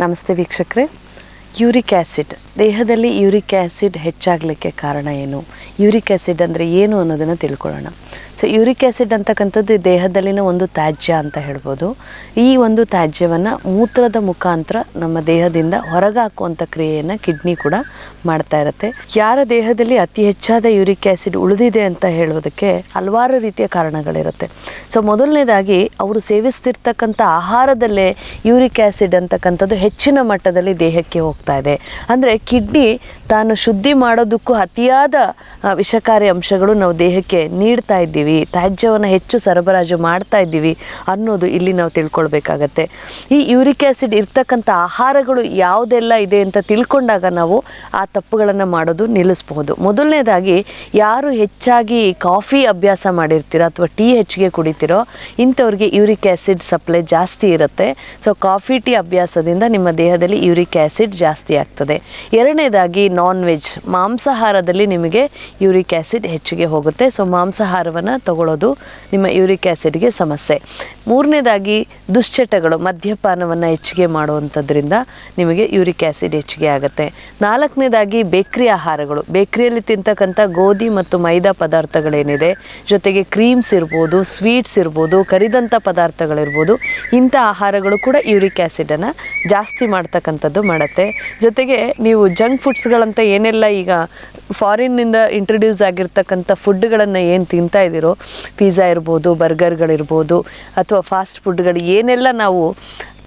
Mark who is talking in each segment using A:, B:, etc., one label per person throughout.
A: ನಮಸ್ತೆ ವೀಕ್ಷಕರೇ. Uric acid ದೇಹದಲ್ಲಿ ಯೂರಿಕ್ ಆ್ಯಸಿಡ್ ಹೆಚ್ಚಾಗಲಿಕ್ಕೆ ಕಾರಣ ಏನು? ಯೂರಿಕ್ ಆ್ಯಸಿಡ್ ಅಂದರೆ ಏನು ಅನ್ನೋದನ್ನು ತಿಳ್ಕೊಳ್ಳೋಣ. ಸೊ ಯೂರಿಕ್ ಆ್ಯಸಿಡ್ ಅಂತಕ್ಕಂಥದ್ದು ದೇಹದಲ್ಲಿನ ಒಂದು ತ್ಯಾಜ್ಯ ಅಂತ ಹೇಳ್ಬೋದು. ಈ ಒಂದು ತ್ಯಾಜ್ಯವನ್ನು ಮೂತ್ರದ ಮುಖಾಂತರ ನಮ್ಮ ದೇಹದಿಂದ ಹೊರಗಾಕುವಂಥ ಕ್ರಿಯೆಯನ್ನು ಕಿಡ್ನಿ ಕೂಡ ಮಾಡ್ತಾ ಇರುತ್ತೆ. ಯಾರ ದೇಹದಲ್ಲಿ ಅತಿ ಹೆಚ್ಚಾದ ಯೂರಿಕ್ ಆ್ಯಸಿಡ್ ಉಳಿದಿದೆ ಅಂತ ಹೇಳೋದಕ್ಕೆ ಹಲವಾರು ರೀತಿಯ ಕಾರಣಗಳಿರುತ್ತೆ. ಸೊ ಮೊದಲನೇದಾಗಿ ಅವರು ಸೇವಿಸ್ತಿರ್ತಕ್ಕಂಥ ಆಹಾರದಲ್ಲೇ ಯೂರಿಕ್ ಆ್ಯಸಿಡ್ ಅಂತಕ್ಕಂಥದ್ದು ಹೆಚ್ಚಿನ ಮಟ್ಟದಲ್ಲಿ ದೇಹಕ್ಕೆ ಹೋಗ್ತಾ ಇದೆ. ಅಂದರೆ ಕಿಡ್ನಿ ತಾನು ಶುದ್ಧಿ ಮಾಡೋದಕ್ಕೂ ಅತಿಯಾದ ವಿಷಕಾರಿ ಅಂಶಗಳು ನಾವು ದೇಹಕ್ಕೆ ನೀಡ್ತಾ ಇದ್ದೀವಿ, ತ್ಯಾಜ್ಯವನ್ನು ಹೆಚ್ಚು ಸರಬರಾಜು ಮಾಡ್ತಾ ಇದ್ದೀವಿ ಅನ್ನೋದು ಇಲ್ಲಿ ನಾವು ತಿಳ್ಕೊಳ್ಬೇಕಾಗತ್ತೆ. ಈ ಯೂರಿಕ್ ಆ್ಯಸಿಡ್ ಇರ್ತಕ್ಕಂಥ ಆಹಾರಗಳು ಯಾವುದೆಲ್ಲ ಇದೆ ಅಂತ ತಿಳ್ಕೊಂಡಾಗ ನಾವು ಆ ತಪ್ಪುಗಳನ್ನು ಮಾಡೋದು ನಿಲ್ಲಿಸ್ಬಹುದು. ಮೊದಲನೇದಾಗಿ, ಯಾರು ಹೆಚ್ಚಾಗಿ ಕಾಫಿ ಅಭ್ಯಾಸ ಮಾಡಿರ್ತೀರೋ ಅಥವಾ ಟೀ ಹೆಚ್ಚಿಗೆ ಕುಡಿತೀರೋ, ಇಂಥವ್ರಿಗೆ ಯೂರಿಕ್ ಆ್ಯಸಿಡ್ ಸಪ್ಲೈ ಜಾಸ್ತಿ ಇರುತ್ತೆ. ಸೊ, ಕಾಫಿ ಟೀ ಅಭ್ಯಾಸದಿಂದ ನಿಮ್ಮ ದೇಹದಲ್ಲಿ ಯೂರಿಕ್ ಆ್ಯಸಿಡ್ ಜಾಸ್ತಿ ಆಗ್ತದೆ. ಎರಡನೇದಾಗಿ ನಾನ್ ವೆಜ್ ಮಾಂಸಾಹಾರದಲ್ಲಿ ನಿಮಗೆ ಯೂರಿಕ್ ಆ್ಯಸಿಡ್ ಹೆಚ್ಚಿಗೆ ಹೋಗುತ್ತೆ. ಸೊ ಮಾಂಸಾಹಾರವನ್ನು ತಗೊಳ್ಳೋದು ನಿಮ್ಮ ಯೂರಿಕ್ ಆ್ಯಸಿಡ್ಗೆ ಸಮಸ್ಯೆ. ಮೂರನೇದಾಗಿ ದುಶ್ಚಟಗಳು ಮದ್ಯಪಾನವನ್ನು ಹೆಚ್ಚಿಗೆ ಮಾಡುವಂಥದ್ರಿಂದ ನಿಮಗೆ ಯೂರಿಕ್ ಆ್ಯಸಿಡ್ ಹೆಚ್ಚಿಗೆ ಆಗುತ್ತೆ. ನಾಲ್ಕನೇದಾಗಿ ಬೇಕ್ರಿ ಆಹಾರಗಳು. ಬೇಕ್ರಿಯಲ್ಲಿ ತಿಂತಕ್ಕಂಥ ಗೋಧಿ ಮತ್ತು ಮೈದಾ ಪದಾರ್ಥಗಳೇನಿದೆ, ಜೊತೆಗೆ ಕ್ರೀಮ್ಸ್ ಇರ್ಬೋದು, ಸ್ವೀಟ್ಸ್ ಇರ್ಬೋದು ಕರಿದಂಥ ಪದಾರ್ಥಗಳಿರ್ಬೋದು, ಇಂಥ ಆಹಾರಗಳು ಕೂಡ ಯೂರಿಕ್ ಆ್ಯಸಿಡನ್ನು ಜಾಸ್ತಿ ಮಾಡ್ತಕ್ಕಂಥದ್ದು ಮಾಡುತ್ತೆ. ಜೊತೆಗೆ ನೀವು ಜಂಕ್ ಫುಡ್ಸ್ಗಳಂತ ಏನೆಲ್ಲ ಈಗ ಫಾರಿನ್ನಿಂದ ಇಂಟ್ರಡ್ಯೂಸ್ ಆಗಿರ್ತಕ್ಕಂಥ ಫುಡ್ಗಳನ್ನು ಏನು ತಿಂತಾ ಇದ್ದೀರೋ ಪಿಜ್ಜಾ ಇರ್ಬೋದು ಬರ್ಗರ್ಗಳಿರ್ಬೋದು ಅಥವಾ ಫಾಸ್ಟ್ ಫುಡ್ಗಳು ಏನೆಲ್ಲ ನಾವು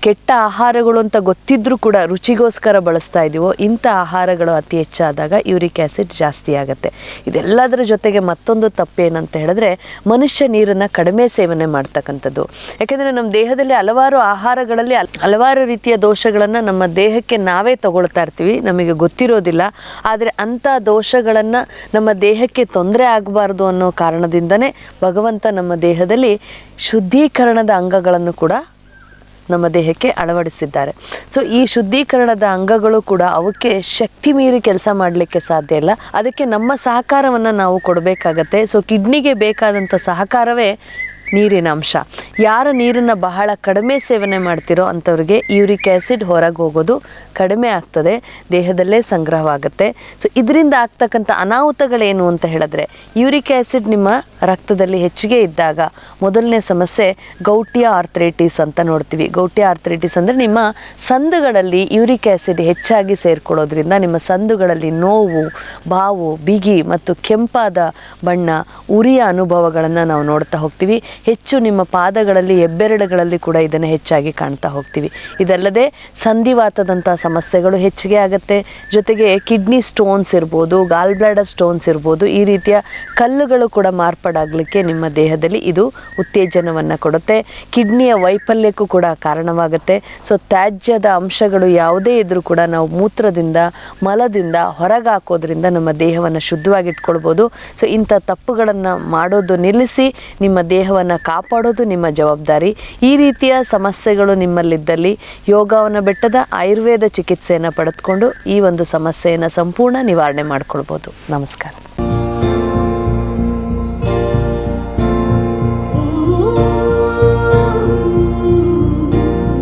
A: ಕೆಟ್ಟ ಆಹಾರಗಳು ಅಂತ ಗೊತ್ತಿದ್ರೂ ಕೂಡ ರುಚಿಗೋಸ್ಕರ ಬಳಸ್ತಾ ಇದೀವೋ, ಇಂಥ ಆಹಾರಗಳು ಅತಿ ಹೆಚ್ಚಾದಾಗ ಯೂರಿಕ್ ಆ್ಯಸಿಡ್ ಜಾಸ್ತಿ ಆಗುತ್ತೆ. ಇದೆಲ್ಲದರ ಜೊತೆಗೆ ಮತ್ತೊಂದು ತಪ್ಪೇನಂತ ಹೇಳಿದ್ರೆ, ಮನುಷ್ಯ ನೀರನ್ನು ಕಡಿಮೆ ಸೇವನೆ ಮಾಡ್ತಕ್ಕಂಥದ್ದು. ಯಾಕೆಂದರೆ ನಮ್ಮ ದೇಹದಲ್ಲಿ ಹಲವಾರು ಆಹಾರಗಳಲ್ಲಿ ಹಲ್- ಹಲವಾರು ರೀತಿಯ ದೋಷಗಳನ್ನು ನಮ್ಮ ದೇಹಕ್ಕೆ ನಾವೇ ತಗೊಳ್ತಾ ಇರ್ತೀವಿ, ನಮಗೆ ಗೊತ್ತಿರೋದಿಲ್ಲ. ಆದರೆ ಅಂಥ ದೋಷಗಳನ್ನು ನಮ್ಮ ದೇಹಕ್ಕೆ ತೊಂದರೆ ಆಗಬಾರ್ದು ಅನ್ನೋ ಕಾರಣದಿಂದನೇ ಭಗವಂತ ನಮ್ಮ ದೇಹದಲ್ಲಿ ಶುದ್ಧೀಕರಣದ ಅಂಗಗಳನ್ನು ಕೂಡ ನಮ್ಮ ದೇಹಕ್ಕೆ ಅಳವಡಿಸಿದ್ದಾರೆ. ಸೊ ಈ ಶುದ್ಧೀಕರಣದ ಅಂಗಗಳು ಕೂಡ ಅವಕ್ಕೆ ಶಕ್ತಿ ಮೀರಿ ಕೆಲಸ ಮಾಡಲಿಕ್ಕೆ ಸಾಧ್ಯ ಇಲ್ಲ. ಅದಕ್ಕೆ ನಮ್ಮ ಸಹಕಾರವನ್ನು ನಾವು ಕೊಡಬೇಕಾಗತ್ತೆ. ಸೊ ಕಿಡ್ನಿಗೆ ಬೇಕಾದಂಥ ಸಹಕಾರವೇ ನೀರಿನ ಅಂಶ. ಯಾರ ನೀರನ್ನು ಬಹಳ ಕಡಿಮೆ ಸೇವನೆ ಮಾಡ್ತಿರೋ ಅಂಥವ್ರಿಗೆ ಯೂರಿಕ್ ಆ್ಯಸಿಡ್ ಹೊರಗೆ ಹೋಗೋದು ಕಡಿಮೆ ಆಗ್ತದೆ, ದೇಹದಲ್ಲೇ ಸಂಗ್ರಹವಾಗುತ್ತೆ. ಸೊ ಇದರಿಂದ ಆಗ್ತಕ್ಕಂಥ ಅನಾಹುತಗಳೇನು ಅಂತ ಹೇಳಿದ್ರೆ, ಯೂರಿಕ್ ಆ್ಯಸಿಡ್ ನಿಮ್ಮ ರಕ್ತದಲ್ಲಿ ಹೆಚ್ಚಿಗೆ ಇದ್ದಾಗ ಮೊದಲನೇ ಸಮಸ್ಯೆ ಗೌಟಿಯ ಆರ್ಥ್ರೈಟಿಸ್ ಅಂತ ನೋಡ್ತೀವಿ. ಗೌಟಿಯ ಆರ್ಥ್ರೈಟಿಸ್ ಅಂದರೆ ನಿಮ್ಮ ಸಂದುಗಳಲ್ಲಿ ಯೂರಿಕ್ ಆ್ಯಸಿಡ್ ಹೆಚ್ಚಾಗಿ ಸೇರ್ಕೊಳ್ಳೋದ್ರಿಂದ ನಿಮ್ಮ ಸಂದುಗಳಲ್ಲಿ ನೋವು, ಬಾವು, ಬಿಗಿ ಮತ್ತು ಕೆಂಪಾದ ಬಣ್ಣ, ಉರಿಯ ಅನುಭವಗಳನ್ನು ನಾವು ನೋಡ್ತಾ ಹೋಗ್ತೀವಿ. ಹೆಚ್ಚು ನಿಮ್ಮ ಪಾದಗಳಲ್ಲಿ, ಹೆಬ್ಬೆರಳುಗಳಲ್ಲಿ ಕೂಡ ಇದನ್ನು ಹೆಚ್ಚಾಗಿ ಕಾಣ್ತಾ ಹೋಗ್ತೀವಿ. ಇದಲ್ಲದೆ ಸಂಧಿವಾತದಂಥ ಸಮಸ್ಯೆಗಳು ಹೆಚ್ಚಿಗೆ ಆಗುತ್ತೆ. ಜೊತೆಗೆ ಕಿಡ್ನಿ ಸ್ಟೋನ್ಸ್ ಇರ್ಬೋದು ಗಾಲ್ ಬ್ಲಾಡರ್ ಸ್ಟೋನ್ಸ್ ಇರ್ಬೋದು, ಈ ರೀತಿಯ ಕಲ್ಲುಗಳು ಕೂಡ ಮಾರ್ಪಾಡಾಗಲಿಕ್ಕೆ ನಿಮ್ಮ ದೇಹದಲ್ಲಿ ಇದು ಉತ್ತೇಜನವನ್ನು ಕೊಡುತ್ತೆ. ಕಿಡ್ನಿಯ ವೈಫಲ್ಯಕ್ಕೂ ಕೂಡ ಕಾರಣವಾಗುತ್ತೆ. ಸೊ, ತ್ಯಾಜ್ಯದ ಅಂಶಗಳು ಯಾವುದೇ ಇದ್ದರೂ ಕೂಡ ನಾವು ಮೂತ್ರದಿಂದ, ಮಲದಿಂದ ಹೊರಗಾಕೋದ್ರಿಂದ ನಮ್ಮ ದೇಹವನ್ನು ಶುದ್ಧವಾಗಿಟ್ಕೊಳ್ಬೋದು. ಸೊ, ಇಂಥ ತಪ್ಪುಗಳನ್ನು ಮಾಡೋದು ನಿಲ್ಲಿಸಿ ನಿಮ್ಮ ದೇಹವನ್ನು ಕಾಪಾಡೋದು ನಿಮ್ಮ ಜವಾಬ್ದಾರಿ. ಈ ರೀತಿಯ ಸಮಸ್ಯೆಗಳು ನಿಮ್ಮಲ್ಲಿದ್ದಲ್ಲಿ ಯೋಗವನ್ನು ಬೆಟ್ಟದ ಆಯುರ್ವೇದ ಚಿಕಿತ್ಸೆಯನ್ನು ಪಡೆದುಕೊಂಡು ಈ ಒಂದು ಸಮಸ್ಯೆಯನ್ನು ಸಂಪೂರ್ಣ ನಿವಾರಣೆ ಮಾಡಿಕೊಳ್ಬೋದು. ನಮಸ್ಕಾರ.